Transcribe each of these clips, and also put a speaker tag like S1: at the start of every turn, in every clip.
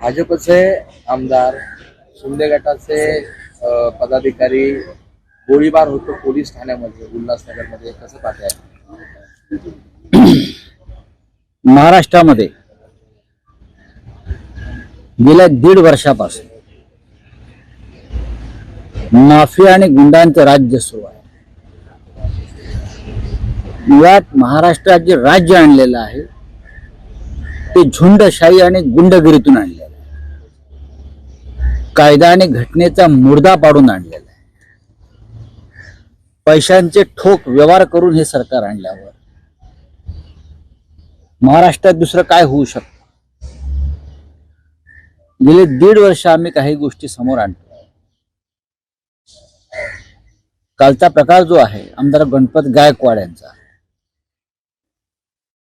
S1: भाजपचे आमदार शिंदे गटाचे पदाधिकारी गोळीबार होतो पोलीस ठाण्यामध्ये उल्हासनगरमध्ये. कसं पाहताय?
S2: महाराष्ट्रामध्ये गेल्या दीड वर्षापासून माफिया आणि गुंडांचं राज्य सुरू आहे. मुळात महाराष्ट्रात जे राज्य आणलेलं आहे. ते झुंडशाही आणि गुंडगिरीतून आणलेलं आहे. कायदा आणि घटनेचा मुर्दा पाडून आणलेला आहे. पैशांचे ठोक व्यवहार करून हे सरकार आणल्यावर महाराष्ट्रात दुसरं काय होऊ शकतं? गेले दीड वर्ष आम्ही काही गोष्टी समोर आणतो. कालचा प्रकार जो आहे आमदार गणपत गायकवाड यांचा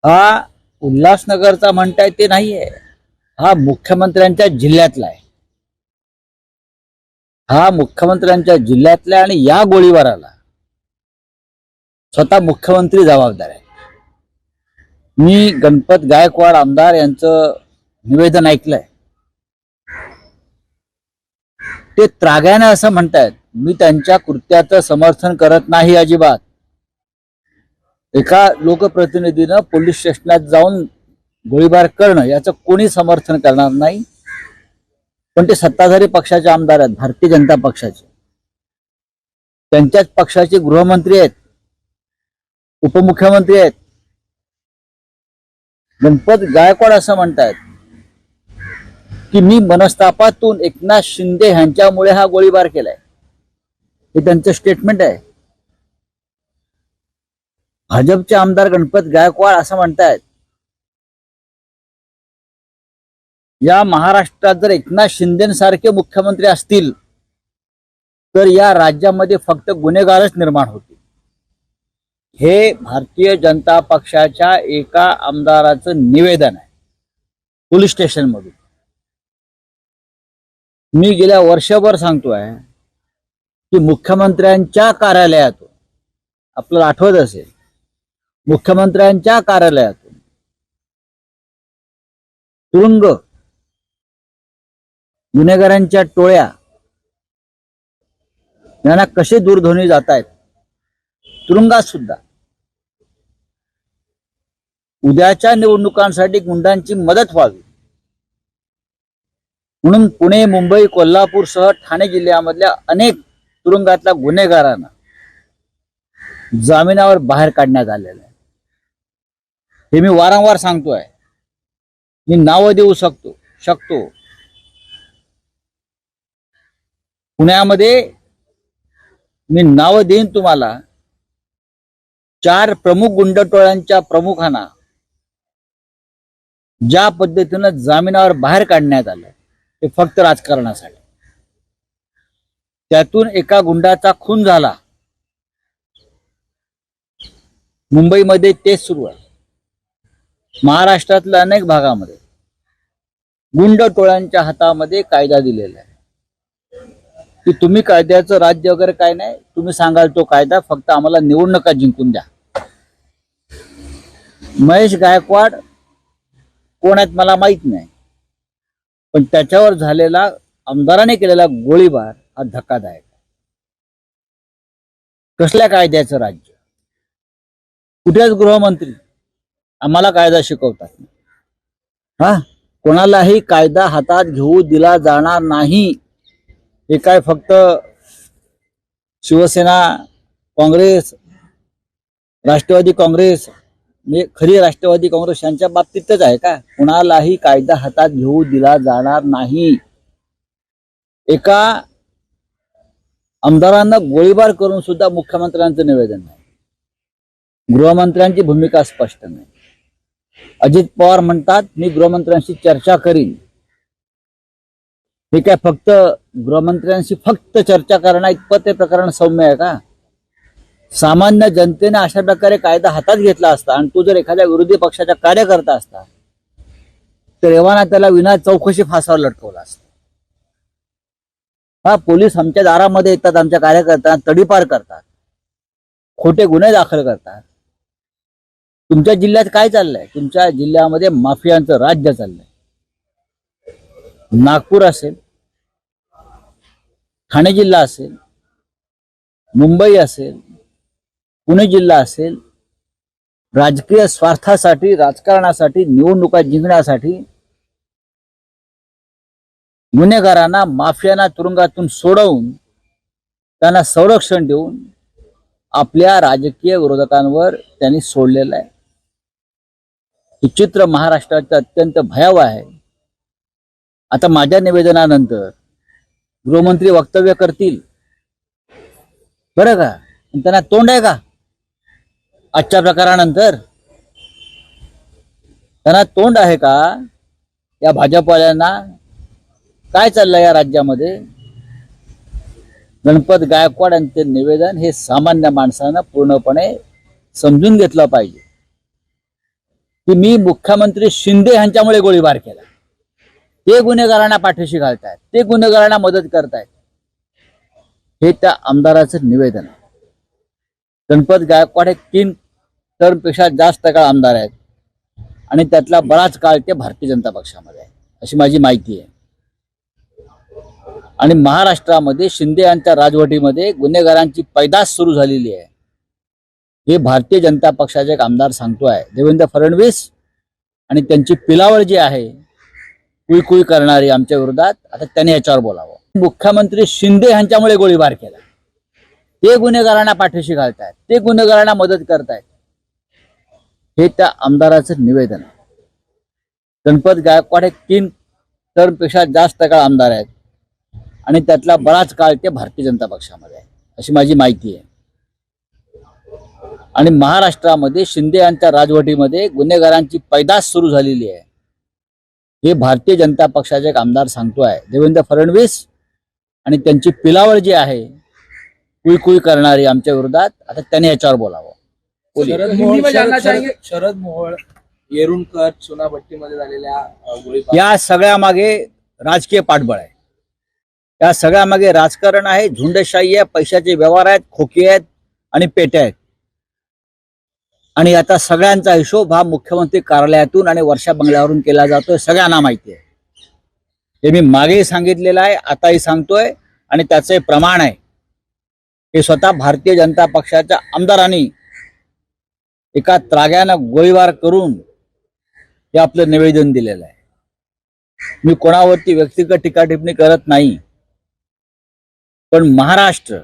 S2: हा उल्हासनगरचा म्हणताय ते नाहीये. हा मुख्यमंत्र्यांच्या जिल्ह्यातला आहे. हा मुख्यमंत्र्यांच्या जिल्ह्यातला आणि या गोळीबाराला स्वतः मुख्यमंत्री जबाबदार आहे मी गणपत गायकवाड आमदार यांचं निवेदन ऐकलंय. ते त्राग्याने असं म्हणतायत मी त्यांच्या कृत्याचं समर्थन करत नाही अजिबात. एका लोकप्रतिनिधीनं पोलीस स्टेशनात जाऊन गोळीबार करणं याचं कोणी समर्थन करणार नाही? पण ते सत्ताधारी पक्षाचे आमदार आहेत भारतीय जनता पक्षाचे. त्यांच्याच पक्षाचे गृहमंत्री आहेत उपमुख्यमंत्री आहेत. गणपत गायकवाड असं म्हणतायत की मी मनस्तापातून एकनाथ शिंदे यांच्यामुळे हा गोळीबार केलाय. हे त्यांचं स्टेटमेंट आहे. भाजपचे आमदार गणपत गायकवाड असं म्हणतायत. या महाराष्ट्रात जर एकनाथ शिंदेसारखे मुख्यमंत्री असतील तर या राज्यामध्ये फक्त गुन्हेगारच निर्माण होतील. हे भारतीय जनता पक्षाच्या एका आमदाराचं निवेदन आहे पोलीस स्टेशन मधून मी गेल्या वर्षभर सांगतोय की मुख्यमंत्र्यांच्या कार्यालयातून आपल्याला आठवत असेल मुख्यमंत्र्यांच्या कार्यालयातून. तुरुंग. गुन्हेगारांच्या टोळ्या. यांना कसे दूरध्वनी जात आहेत तुरुंगात सुद्धा उद्याच्या निवडणुकांसाठी गुंडांची मदत व्हावी. म्हणून पुणे मुंबई कोल्हापूर सह ठाणे जिल्ह्यामधल्या अनेक तुरुंगातल्या गुन्हेगारांना जामिनावर बाहेर काढण्यात आलेलं आहे. हे मी वारंवार सांगतोय. मी नावं देऊ शकतो शकतो. पुण्यामध्ये मी नावं देईन तुम्हाला. चार प्रमुख गुंडटोळ्यांच्या प्रमुखांना ज्या पद्धतीनं जामिनावर बाहेर काढण्यात आलं ते फक्त राजकारणासाठी. त्यातून एका गुंडाचा खून झाला. मुंबईमध्ये तेच सुरू आहे. महाराष्ट्रातल्या अनेक भागामध्ये गुंड टोळ्यांच्या हातामध्ये कायदा दिलेला आहे. की तुम्ही कायद्याचं राज्य वगैरे काय नाही तुम्ही सांगाल तो कायदा फक्त आम्हाला निवडणुका जिंकून द्या. महेश गायकवाड कोण आहेत मला माहीत नाही. पण त्याच्यावर झालेला आमदाराने केलेला गोळीबार हा धक्कादायक कसल्या कायद्याचं राज्य? कुठेच गृहमंत्री आम्हाला कायदा शिकवतात. हा? कोणालाही कायदा हातात घेऊ दिला जाणार नाही. हे काय फक्त शिवसेना काँग्रेस राष्ट्रवादी काँग्रेस म्हणजे खरी राष्ट्रवादी काँग्रेस यांच्या बाबतीतच आहे का? कुणालाही कायदा हातात घेऊ दिला जाणार नाही. एका आमदारांना गोळीबार करून सुद्धा मुख्यमंत्र्यांचं निवेदन नाही. गृहमंत्र्यांची भूमिका स्पष्ट नाही. अजित पवार म्हणतात मी गृहमंत्र्यांशी चर्चा करीन. हे काय फक्त गृहमंत्र्यांशी फक्त चर्चा करणं इतपत ते प्रकरण सौम्य आहे का? सामान्य जनतेने अशा प्रकारे कायदा हातात घेतला असता आणि तो जर एखाद्या विरोधी पक्षाचा कार्यकर्ता असता तर एव्हाना त्याला विना चौकशी फासावर लटकवला असता. हा पोलीस आमच्या दारामध्ये येतात आमच्या कार्यकर्त्यांना तडीपार करतात खोटे गुन्हे दाखल करतात. तुमच्या जिल्ह्यात काय चाललंय? तुमच्या जिल्ह्यामध्ये माफियांचं राज्य चाललंय. नागपूर असेल ठाणे जिल्हा असेल मुंबई असेल पुणे जिल्हा असेल राजकीय स्वार्थासाठी राजकारणासाठी निवडणुका जिंकण्यासाठी गुन्हेगारांना माफियांना तुरुंगातून सोडवून त्यांना संरक्षण देऊन आपल्या राजकीय विरोधकांवर त्यांनी सोडलेलं आहे. हे चित्र महाराष्ट्राचं अत्यंत भयावह आहे. आता माझ्या निवेदनानंतर गृहमंत्री वक्तव्य करतील. बरं का? त्यांना तोंड आहे का? आजच्या प्रकारानंतर? त्यांना तोंड आहे का? या भाजपवाल्यांना काय चाललंय या राज्यामध्ये? गणपत गायकवाड यांचे निवेदन हे सामान्य माणसानं पूर्णपणे समजून घेतलं पाहिजे. की मी मुख्यमंत्री शिंदे यांच्यामुळे गोळीबार केला. ते गुन्हेगारांना पाठीशी घालतायत ते गुन्हेगारांना मदत करतायत. हे त्या आमदाराचं निवेदन आहे. गणपत गायकवाड हे तीन टर्मपेक्षा जास्त काळ आमदार आहेत. आणि त्यातला बराच काळ ते भारतीय जनता पक्षामध्ये आहे अशी माझी माहिती आहे. आणि महाराष्ट्रामध्ये शिंदे यांच्या राजवटीमध्ये गुन्हेगारांची पैदास सुरू झालेली आहे. हे भारतीय जनता पक्षाचे एक आमदार सांगतोय देवेंद्र फडणवीस. आणि त्यांची पिलावळ जी आहे कुई कुई करणारी आमच्या विरोधात आता त्यांनी याच्यावर बोलावं. मुख्यमंत्री शिंदे यांच्यामुळे गोळीबार केला. ते गुन्हेगारांना पाठीशी घालतायत ते गुन्हेगारांना मदत करतायत. हे त्या आमदाराचं निवेदन आहे. गणपत गायकवाड हे तीन टर्मपेक्षा जास्त काळ आमदार आहेत. आणि त्यातला बराच काळ ते भारतीय जनता पक्षामध्ये आहे. अशी माझी माहिती आहे. आणि महाराष्ट्रामध्ये शिंदे यांच्या राजवटीमध्ये गुन्हेगारांची पैदास सुरू झालेली आहे. हे भारतीय जनता पक्षाचे एक आमदार सांगतोय देवेंद्र फडणवीस आणि त्यांची पिलावळ जी आहे कुई कुई करणारी आमच्या विरोधात आता त्यांनी याच्यावर बोलावं.
S1: शरद मोहोळ येरुणकर चुनाभट्टीमध्ये झालेल्या
S2: या सगळ्या मागे राजकीय पाठबळ आहे. या सगळ्या मागे राजकारण आहे झुंडशाही आहे पैशाचे व्यवहार आहेत खोके आहेत आणि पेट्या आहेत. आणि आता सगळ्यांचा हिशोब हा मुख्यमंत्री कार्यालयातून आणि वर्षा बंगल्यावरून केला जातोय सगळ्यांना माहिती आहे. हे मी मागेही सांगितलेलं आहे आताही सांगतोय आणि त्याचे प्रमाण आहे. हे स्वतः भारतीय जनता पक्षाच्या आमदारांनी एका त्राग्यानं गोळीबार करून हे आपलं निवेदन दिलेलं आहे. मी कोणावरती व्यक्तिगत टीका टिप्पणी करत नाही पण महाराष्ट्र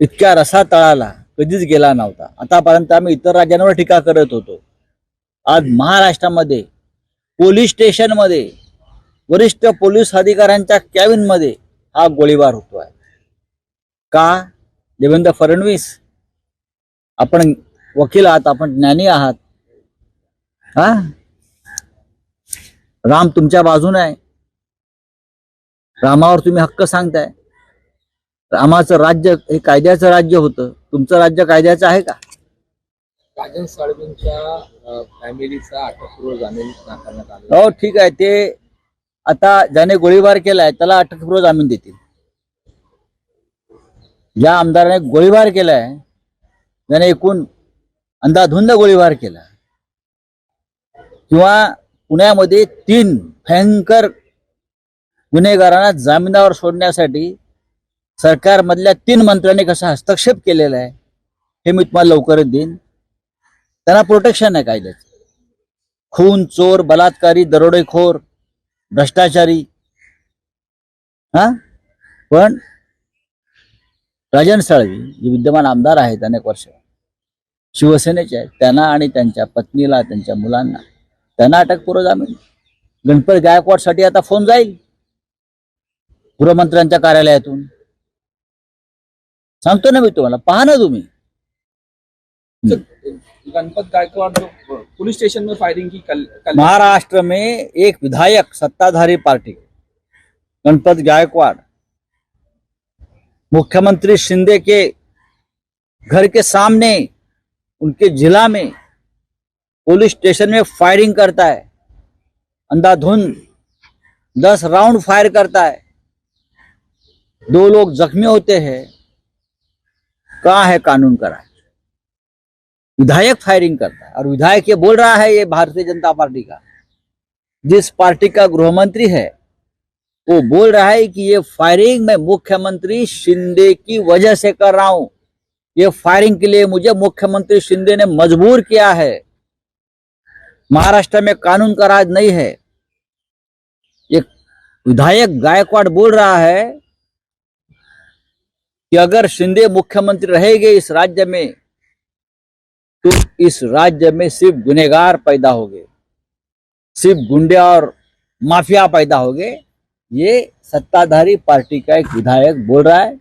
S2: इतक्या रसातळाला कधीच गेला नव्हता. आतापर्यंत आम्ही इतर राज्यांवर टीका करत होतो. आज महाराष्ट्रामध्ये पोलीस स्टेशनमध्ये वरिष्ठ पोलीस अधिकाऱ्यांच्या कॅबिनमध्ये हा गोळीबार होतोय. का? देवेंद्र फडणवीस आपण वकील आहात आपण ज्ञानी आहात. हा? राम तुमच्या बाजूने आहे. रामावर तुम्ही हक्क सांगताय. रामाचं राज्य हे कायद्याचं राज्य होतं. तुमचं राज्य कायद्याचं आहे का?
S1: राजन साळवींच्या फॅमिलीचा जामीन नाकारण्यात आला.
S2: हो ठीक आहे. ते आता ज्याने गोळीबार केलाय त्याला अटकपूर्व जामीन देतील. ज्या आमदाराने गोळीबार केलाय. त्याने एकूण अंधाधुंद गोळीबार केला. किंवा पुण्यामध्ये तीन भयंकर गुन्हेगारांना जामिनावर सोडण्यासाठी सरकारमधल्या तीन मंत्र्यांनी कसा हस्तक्षेप केलेला आहे हे मी तुम्हाला लवकरच देईन. त्यांना प्रोटेक्शन आहे कायद्याचं. खून चोर बलात्कारी दरोडेखोर भ्रष्टाचारी. हा? पण राजन साळवी जे विद्यमान आमदार आहेत अनेक वर्ष शिवसेनेचे आहेत त्यांना आणि त्यांच्या पत्नीला त्यांच्या मुलांना त्यांना अटकपूर्व जामीन गणपत गायकवाडसाठी आता फोन जाईल. गृहमंत्र्यांच्या कार्यालयातून. सांगतो ना मी तुम्हाला पहा ना तुम्ही.
S3: गणपत गायकवाड जो पुलिस स्टेशन में फायरिंग की कल, कल
S2: महाराष्ट्र में एक विधायक सत्ताधारी पार्टी गणपत गायकवाड़. मुख्यमंत्री शिंदे के घर के सामने उनके जिला में पुलिस स्टेशन में फायरिंग करता है. अंधाधुंध दस राउंड फायर करता है. दो लोग जख्मी होते हैं. कहाँ है कानून का राज? विधायक फायरिंग करता है। और विधायक ये बोल रहा है ये भारतीय जनता पार्टी का। जिस पार्टी का गृह मंत्री है, वो बोल रहा है कि ये फायरिंग मैं मुख्यमंत्री शिंदे की वजह से कर रहा हूँ। ये फायरिंग के लिए मुझे मुख्यमंत्री शिंदे ने मजबूर किया है। महाराष्ट्र में कानून का राज नहीं है। ये विधायक गायकवाड़ बोल रहा है कि अगर शिंदे मुख्यमंत्री रहेंगे इस राज्य में तो इस राज्य में सिर्फ़ गुनेगार पैदा होंगे, सिर्फ़ गुंडे और माफिया पैदा होंगे। ये सत्ताधारी पार्टी का एक विधायक बोल रहा है,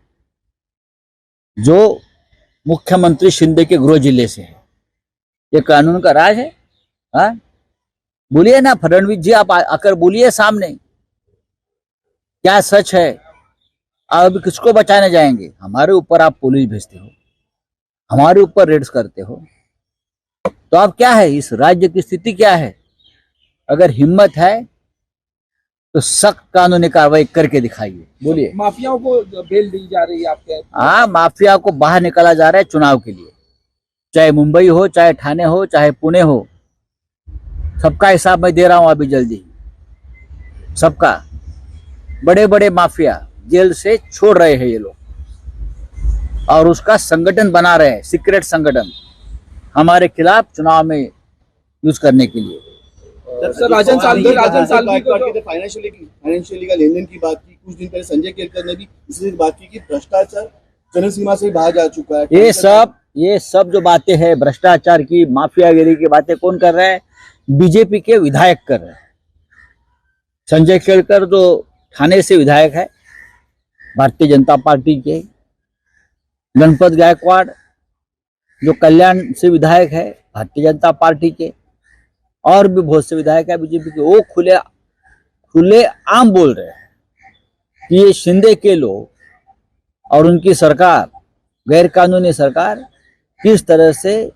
S2: जो मुख्यमंत्री शिंदे के गृह ज़िले से है। ये कानून का राज है हाँ? बोलिए ना, फडणवीस जी, आप आकर बोलिए सामने। क्या सच है? आप अभी किसको बचाने जाएँगे? हमारे ऊपर आप पुलिस भेजते हो। हमारे ऊपर रेड्स करते हो। तो आप क्या है? इस राज्य की स्थिति क्या है? अगर हिम्मत है तो सख्त कानूनी कार्रवाई करके दिखाइए। बोलिए।
S3: माफियाओं को बेल दी जा रही है आपके
S2: हाँ माफिया को बाहर निकाला जा रहा है चुनाव के लिए। चाहे मुंबई हो चाहे ठाणे हो चाहे पुणे हो। सबका हिसाब मैं दे रहा हूँ अभी जल्दी। सबका। बड़े बड़े माफिया। जेल से छोड़ रहे हैं ये लोग। और उसका संगठन बना रहे हैं सीक्रेट संगठन हमारे खिलाफ चुनाव में यूज़ करने के लिए।
S3: सर राजन सालवी राजन सालवी को तो-
S4: फाइनेंशियली फाइनेंशियली का लेन देन की बात की कुछ दिन पहले संजय केलकर ने भी इसी बात की कि भ्रष्टाचार सीमा से बाहर जा चुका है।
S2: ये सब ये सब जो बातें हैं भ्रष्टाचार की माफियागिरी की बातें कौन कर रहा है? बीजेपी के विधायक कर रहे हैं। संजय केलकर जो थाने से विधायक है भारतीय जनता पार्टी के गणपत गायकवाड़, जो कल्याण से विधायक है, भारतीय जनता पार्टी के, और भी बहुत से विधायक है बीजेपी के, वो खुले खुले आम बोल रहे हैं कि ये शिंदे के लोग और उनकी सरकार गैर कानूनी सरकार, किस तरह से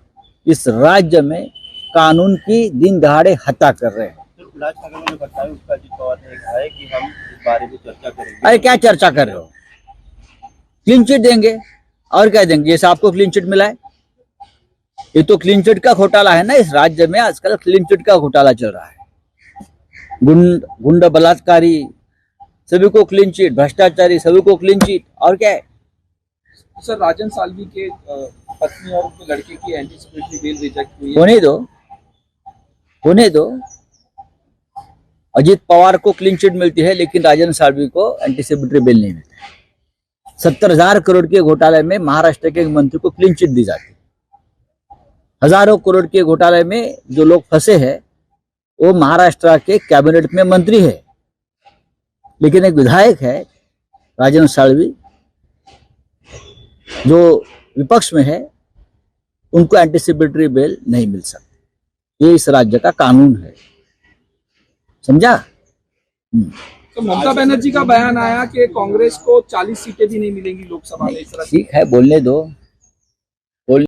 S2: इस राज्य में कानून की दिन दहाड़े हत्या कर रहे हैं।
S4: राज ठाकरे ने बताया उसका अजित पवार ने कहा है कि हम इस बारे में चर्चा करेंगे।
S2: अरे क्या चर्चा कर रहे हो? क्लीन चिट देंगे। और क्या देंगे? जैसे आपको क्लीन चिट मिला है। ये तो क्लीन चिट का घोटाला है ना इस राज्य में आजकल क्लीन चिट का घोटाला चल रहा है। गुंड गुंड बलात्कारी सभी को क्लीन चिट भ्रष्टाचारी सभी को क्लीन चिट और क्या है?
S3: सर राजन सालवी के पत्नी और उनके लड़के की एंटीसिपेटरी बेल रिजेक्ट हुई
S2: होने दो। होने दो। अजित पवार को क्लीन चिट मिलती है, लेकिन राजन सालवी को एंटीसिपेटरी बेल नहीं मिलती। है सत्तर हज़ार करोड़ के घोटाले में महाराष्ट्र के मंत्री को क्लीन चिट दी जाती। है हज़ारों करोड़ के घोटाले में जो लोग फंसे हैं, वो महाराष्ट्र के कैबिनेट में मंत्री है। लेकिन एक विधायक है, राजन सालवी, जो विपक्ष में है, उनको एंटीसिपेटरी बेल नहीं मिल सकती। ये इस राज्य का कानून है। समझा?
S3: तो ममता बनर्जी का बयान आया कि कांग्रेस को 40 सीटें भी नहीं मिलेंगी लोकसभा में
S2: ठीक है बोलने दो।